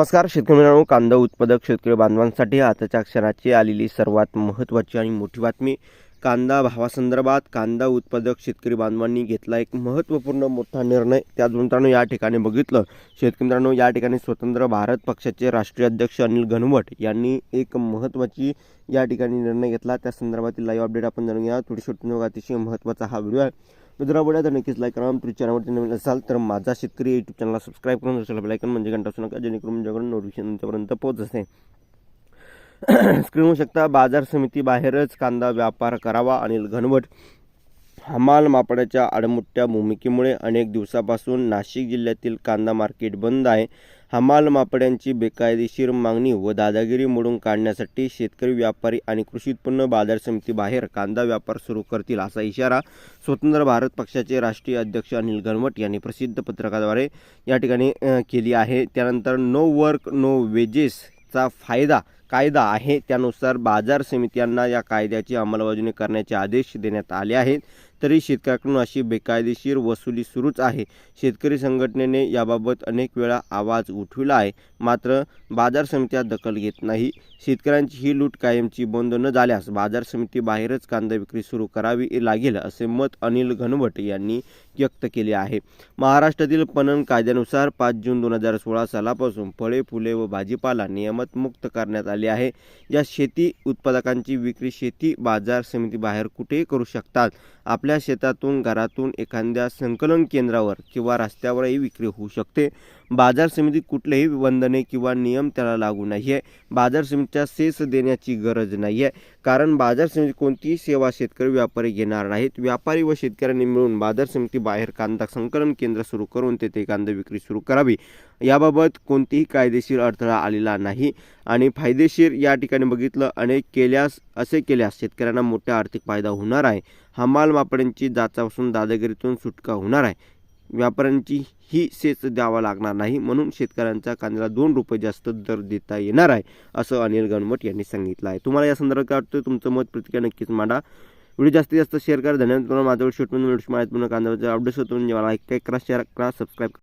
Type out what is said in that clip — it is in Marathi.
नमस्कार शेतकरी मित्रांनो कांदा उत्पादक शेतकरी बांधवांसाठी आताच्या क्षणाची आलेली सर्वात महत्त्वाची आणि मोठी बातमी कांदा भावासंदर्भात कांदा उत्पादक शेतकरी बांधवांनी घेतला एक महत्त्वपूर्ण मोठा निर्णय. त्याच मित्रांनो या ठिकाणी बघितलं शेतकरी मित्रांनो या ठिकाणी स्वतंत्र भारत पक्षाचे राष्ट्रीय अध्यक्ष अनिल घनवट यांनी एक महत्त्वाची या ठिकाणी निर्णय घेतला. त्या संदर्भातील लाईव्ह अपडेट आपण जाणून घ्या थोडी छोटी अतिशय महत्त्वाचा हा व्हिडिओ आहे. जर आवडला तर नक्कीच लाईक करा. तुमच्या चॅनलवरती नवीन असाल तर माझा शेतकरी यूट्यूब चॅनलला सबस्क्राईब करून दुसऱ्या बेलायकन म्हणजे घंटा असू नका जेणेकरून माझ्याकडून नोटिफिकेशन तुमच्यापर्यंत पोहोच असते स्क्रीन होऊ शकता. बाजार समिती बाहेरच कांदा व्यापार करावा अनिल घनवट. हमाल मापडाच्या आडमुट्ट्या भूमिकेमुळे अनेक दिवसापासून नाशिक जिल्ह्यातील कांदा मार्केट बंद आहे. हमाल मापड्यांची बेकायदेशीर मागणी व दादागिरी मोडून काढण्यासाठी शेतकरी व्यापारी आणि कृषी उत्पन्न बाजार समितीबाहेर कांदा व्यापार सुरू करतील असा इशारा स्वतंत्र भारत पक्षाचे राष्ट्रीय अध्यक्ष अनिल घनवट यांनी प्रसिद्ध पत्रकाद्वारे या ठिकाणी केली आहे. त्यानंतर नो वर्क नो वेजेसचा फायदा कायदा आहे. त्यानुसार बाजार समित्यांना या कायद्याची अंमलबजावणी करण्याचे आदेश देण्यात आले आहेत. तरी शेतकऱ्याकडून अशी बेकायदेशीर वसुली सुरूच आहे. शेतकरी संघटनेने याबाबत अनेक वेळा आवाज उठविला आहे. मात्र बाजार समित्या दखल घेत नाही. शेतकऱ्यांची ही लूट कायमची बंद न झाल्यास बाजार समिती बाहेरच कांदा विक्री सुरू करावी लागेल असे मत अनिल घनवट यांनी व्यक्त केले आहे. महाराष्ट्रातील पणन कायद्यानुसार पाच जून दोन हजार सोळा सालापासून फळे फुले व भाजीपाला नियमित मुक्त करण्यात आले आहे. या शेती उत्पादकांची विक्री शेती बाजार समिती बाहेर कुठेही करू शकतात. आपल्या आपल्या शेतातून घरातून एखाद्या संकलन केंद्रावर किंवा रस्त्यावरही विक्री होऊ शकते. बाजार समितीत कुठलेही बंधने किंवा नियम त्याला लागू नाही आहे बाजार समितीच्या सेस देण्याची गरज नाही आहे कारण बाजार समिती कोणतीही सेवा शेतकरी व्यापारी घेणार नाहीत. व्यापारी व शेतकऱ्यांनी मिळून बाजार समिती बाहेर कांदा संकलन केंद्र सुरू करून तेथे कांदा विक्री सुरू करावी. याबाबत कोणतीही कायदेशीर अडथळा आलेला नाही. आणि फायदेशीर या ठिकाणी बघितलं अनेक केल्यास असे केल्यास शेतकऱ्यांना मोठा आर्थिक फायदा होणार आहे. हमाल मापड्यांची जाचापासून दादागिरीतून सुटका होणार आहे. व्यापाऱ्यांची ही सेच द्यावा लागणार नाही म्हणून शेतकऱ्यांचा कांद्याला दोन रुपये जास्त दर देता येणार आहे असं अनिल गणमट यांनी सांगितलं आहे. तुम्हाला या संदर्भात काय वाटतं? तुमचं मत प्रतिक्रिया नक्कीच मांडा. व्हिडिओ जास्तीत जास्त शेअर करा. धन्यवाद तुम्हाला. माझ्यावर शेवट म्हणून माहिती पूर्ण होतो म्हणजे मला एक करा शेअर करा. सबस्क्राईब